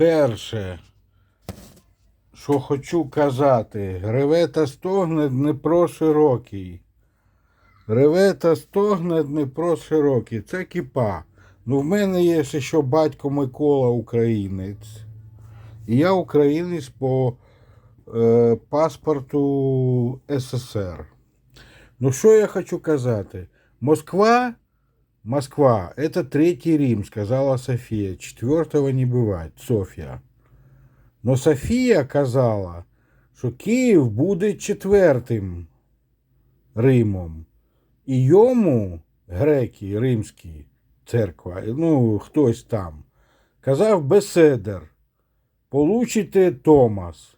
Перше, що хочу казати, реве та стогне Дніпро широкий. Реве та стогне Дніпро широкий. Це кіпа. Ну, в мене є ще батько Микола українець. І я українець по е, паспорту СССР. Ну, що я хочу казати? Москва, Москва, это третий Рим, сказала София. Четвертого не бывает, Софья. Но Софія казала, що Київ буде четвертим Римом. І йому греки, римські церква, ну, хтось там, казав Беседер, получите Томас.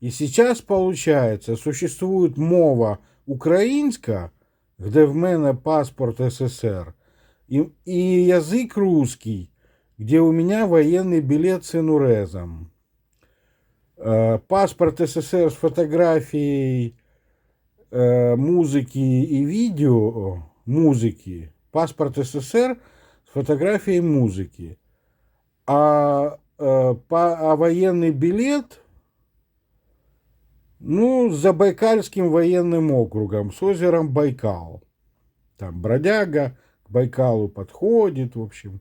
И сейчас, получается, существует мова українська, де в мене паспорт СССР, и, и язык русский, где у меня военный билет с инурезом. Э, Паспорт СССР с фотографией э, музыки и видео, музыки. Паспорт СССР с фотографией музыки. А, э, по- а военный билет ну, с Забайкальским военным округом, с озером Байкал. Там бродяга к Байкалу подходит, в общем.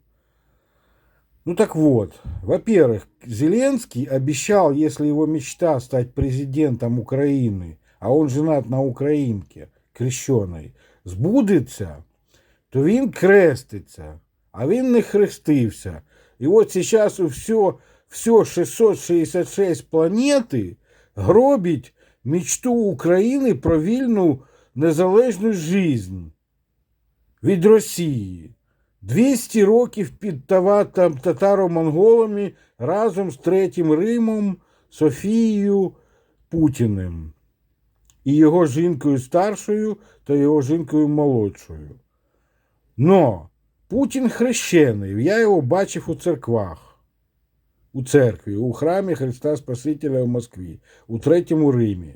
Ну так вот, во-первых, Зеленский обещал, если его мечта стать президентом Украины, а он женат на українке, крещеной, збудеться, то він креститься, а він не хрестився. І от зараз все, все 666 планети гробить мечту України про вільну незалежну жизнь Від Росії. 200 років під тава- там татаро-монголами разом з Третім Римом, Софією Путіним і його жінкою старшою та його жінкою молодшою. Но Путін хрещений, я його бачив у церквах, у церкві, у храмі Христа Спасителя в Москві, у Третьому Римі.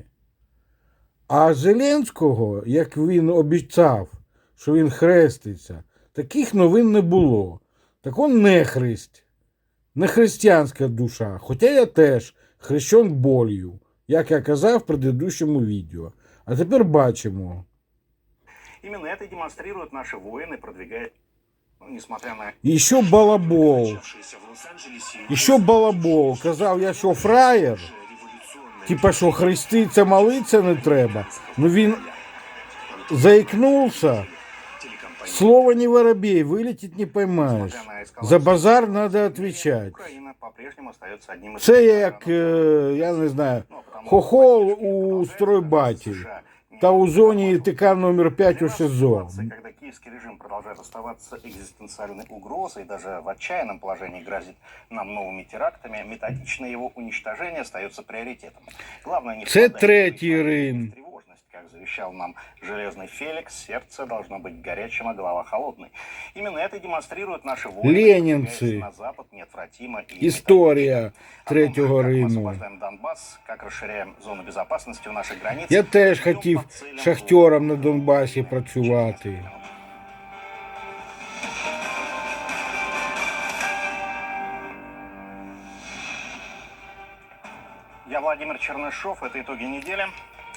А Зеленського, як він обіцяв, що він хреститься, таких новин не було. Так он не христ, не християнська душа. Хоча я теж хрещен болью, як я казав в предыдущому відео. А тепер бачимо. Именно это и демонстрируют наши воины, продвигая, ну, несмотря на І ще балабол. начавшиеся в Лос-Анджелесе І що балабол? Казав, я що фраєр? Типа що хреститься, молиться не треба. Ну він заикнулся. Слово не воробей, вылететь не поймаешь. За базар надо отвечать. Украина по-прежнему остается одним из Це як, е, я не знаю, Ну, потому хохол что у продолжает стройбаті США не та у зоні работать. ТК номер 5 у Для нас СИЗО. ситуация, Когда киевский режим продолжает оставаться экзистенциальной угрозой, и даже в отчаянном положении грозит нам новыми терактами, методичное его уничтожение остается приоритетом. Главное не Це впадать в третій панику и Рим. тревожность. Как завещал нам Железный Феликс, сердце должно быть горячим, а голова холодной. Именно это и демонстрируют наши воины, Ленинцы. продвигаясь на запад неотвратимо и Історія методично. О том, Третього как мы Риму. освобождаем Донбасс, как расширяем зону безопасности у наших границ. Я теж идем хотів по целям шахтером на блока. Донбасі працювати. Я Владимир Чернышов. Это итоги недели.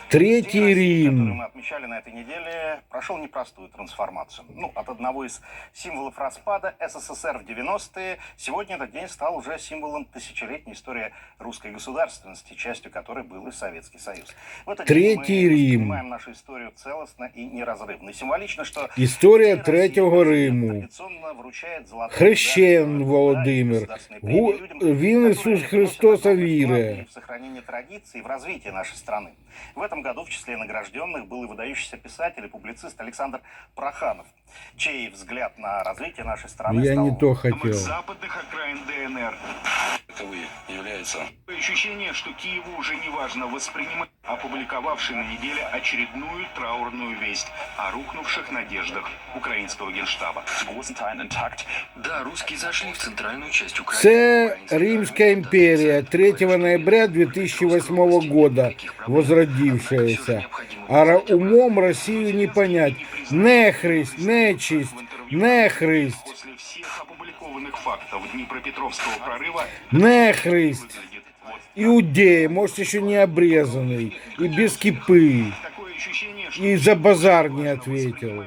Третій День России, который Рим. мы отмечали на этой неделе, прошел непростую трансформацию. Ну, от одного из символов распада СССР в 90-е, сегодня этот день стал уже символом тысячелетней истории русской государственности, частью которой был и Советский Союз. В этот Третий день мы Рим. воспринимаем нашу историю целостно и неразрывно. И символично, что Історія День Третього России Риму. традиционно вручает золотые Хрещен медали, Володимир. государственные Гу- премии людям, Він которые Ісус вносят Христос огромный віре. вклад в сохранение традиций и в развитие нашей страны. В этом году в числе награжденных был и выдающийся писатель и публицист Александр Проханов, чей взгляд на развитие нашей страны Я стал не то хотів. западных окраин ДНР. Таковые являются Ощущение, что Киеву уже не важно воспринимать опубликовавший на неделе очередную траурную весть о рухнувших надеждах украинского генштаба. Да, русские зашли в центральную часть Украины. Це імперія пыталась 3 что ноября 2008 года возродившаяся. А умом Россию не понять. Нехрист, нечисть, нехрист. Опубликованных фактов Днепропетровского прорыва Нехрист. Иудей, может, еще не обрезанный, и без кипы. И за базар не ответил.